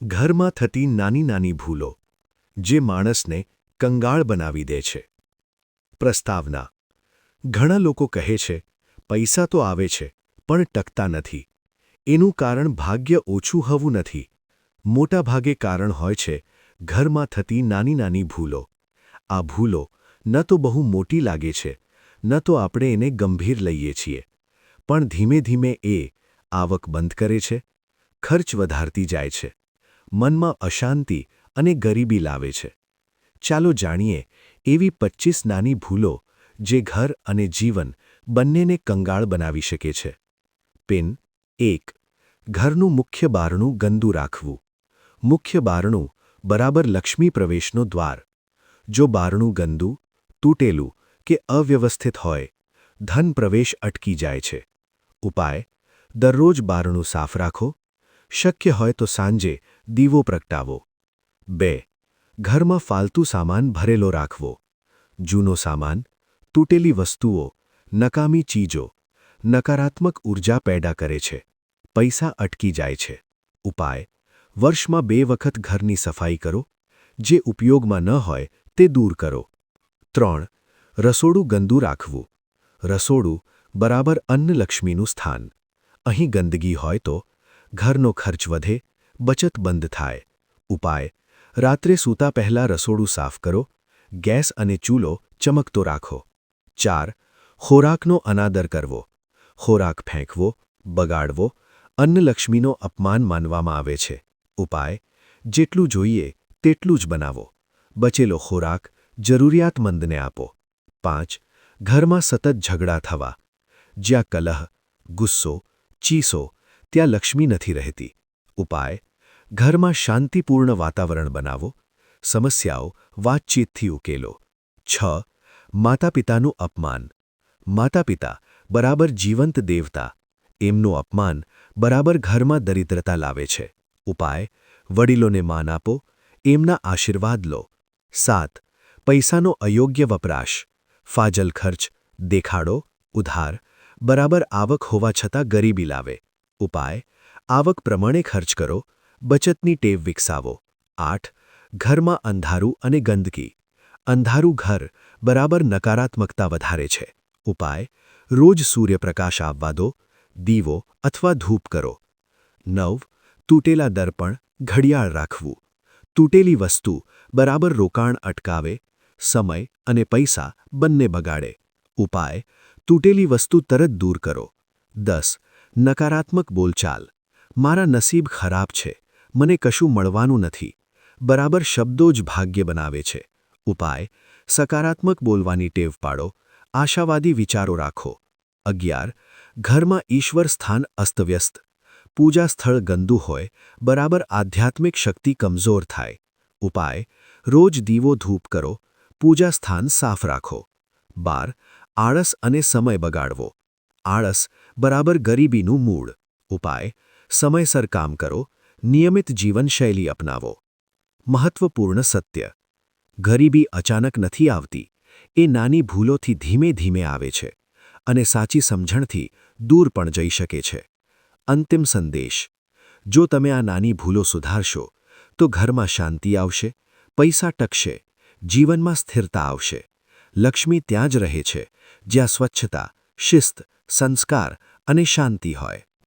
ઘરમાં થતી નાની નાની ભૂલો, જે માણસને કંગાળ બનાવી દે છે. પ્રસ્તાવના. ઘણા લોકો કહે છે, પૈસા તો આવે છે, પણ ટકતા નથી. એનું કારણ ભાગ્ય ઓછું હોવું નથી. મોટાભાગે કારણ હોય છે, ઘરમાં થતી નાની નાની ભૂલો. આ ભૂલો ન તો બહુ મોટી લાગે છે, ન તો આપણે એને ગંભીર લઈએ છીએ. પણ ધીમે ધીમે એ આવક બંધ કરે છે, ખર્ચ વધારતી જાય છે. મનમાં અશાંતિ અને ગરીબી લાવે છે. ચાલો જાણીએ એવી પચ્ચીસ નાની ભૂલો જે ઘર અને જીવન બંનેને કંગાળ બનાવી શકે છે. પિન એક, ઘરનું મુખ્ય બારણું ગંદુ રાખવું. મુખ્ય બારણું બરાબર લક્ષ્મી પ્રવેશનો દ્વાર. જો બારણું ગંદુ, તૂટેલું કે અવ્યવસ્થિત હોય, ધન પ્રવેશ અટકી જાય છે. ઉપાય, દરરોજ બારણું સાફ રાખો શક્ય હોય તો સાંજે દીવો પ્રગટાવો. બે, ઘરમાં ફાલતુ સામાન ભરેલો રાખવો. જૂનો સામાન, તૂટેલી વસ્તુઓ, નકામી ચીજો, નકારાત્મક ઊર્જા પેદા કરે છે. પૈસા અટકી જાય છે. ઉપાય, વર્ષમાં બે વખત ઘરની સફાઈ કરો. જે ઉપયોગમાં ન હોય, તે દૂર કરો. ત્રણ, રસોડું ગંદુ રાખવું. રસોડું બરાબર અન્નલક્ષ્મીનું સ્થાન. અહીં ગંદગી હોય તો ઘરનો ખર્ચ વધે, બચત બંધ થાય. ઉપાય, રાત્રે સૂતા પહેલા રસોડું સાફ કરો, ગેસ અને ચૂલો ચમકતો રાખો. ચાર, ખોરાકનો અનાદર કરવો. ખોરાક ફેંકવો, બગાડવો, અન્નલક્ષ્મીનો અપમાન માનવામાં આવે છે. ઉપાય, જેટલું જોઈએ તેટલું જ બનાવો. બચેલો ખોરાક જરૂરિયાતમંદને આપો. પાંચ, ઘરમાં સતત ઝઘડા થવા. જ્યાં કલહ, ગુસ્સો, ચીસો ત્યાં લક્ષ્મી નથી રહેતી. ઉપાય, ઘરમાં શાંતિપૂર્ણ વાતાવરણ બનાવો, સમસ્યાઓ વાતચીતથી ઉકેલો. છ, માતાપિતાનું અપમાન. માતાપિતા બરાબર જીવંત દેવતા, એમનું અપમાન બરાબર ઘરમાં દરિદ્રતા લાવે છે. ઉપાય, વડીલોને માન આપો, એમના આશીર્વાદ લો. સાત, પૈસાનો અયોગ્ય વપરાશ. ફાજલ ખર્ચ, દેખાડો, ઉધાર, બરાબર આવક હોવા છતાં ગરીબી લાવે. ઉપાય, આવક પ્રમાણે ખર્ચ કરો, બચતની ટેવ વિકસાવો. આઠ, ઘરમાં અંધારું અને ગંદકી. અંધારું ઘર બરાબર નકારાત્મકતા વધારે છે. ઉપાય, રોજ સૂર્યપ્રકાશ આવવા દો, દીવો અથવા ધૂપ કરો. નવ, તૂટેલા દર્પણ, ઘડિયાળ રાખવું. તૂટેલી વસ્તુ બરાબર રોકાણ અટકાવે, સમય અને પૈસા બંને બગાડે. ઉપાય, તૂટેલી વસ્તુ તરત દૂર કરો. દસ નકારાત્મક બોલચાલ. મારા નસીબ ખરાબ છે. મને કશું મળવાનું નથી. બરાબર શબ્દો જ ભાગ્ય બનાવે છે. ઉપાય, સકારાત્મક બોલવાની ટેવ પાડો. આશાવાદી વિચારો રાખો. અગિયાર, ઘરમાં ઈશ્વર સ્થાન અસ્તવ્યસ્ત. પૂજા સ્થળ ગંદુ હોય. બરાબર આધ્યાત્મિક શક્તિ કમજોર થાય. ઉપાય, રોજ દીવો ધૂપ કરો. પૂજા સ્થાન સાફ રાખો. બાર, આળસ અને સમય બગાડવો. આળસ બરાબર ગરીબીનું મૂળ. ઉપાય, સમયસર કામ કરો, નિયમિત જીવનશૈલી અપનાવો. મહત્વપૂર્ણ સત્ય, ગરીબી અચાનક નથી આવતી, એ નાની ભૂલોથી ધીમે ધીમે આવે છે અને સાચી સમજણથી દૂર પણ જઈ શકે છે. અંતિમ સંદેશ, જો તમે આ નાની ભૂલો સુધારશો, તો ઘરમાં શાંતિ આવશે, પૈસા ટકશે, જીવનમાં સ્થિરતા આવશે. લક્ષ્મી ત્યાં જ રહે છે, જ્યાં સ્વચ્છતા, શિસ્ત સંસ્કાર અને શાંતિ હોય.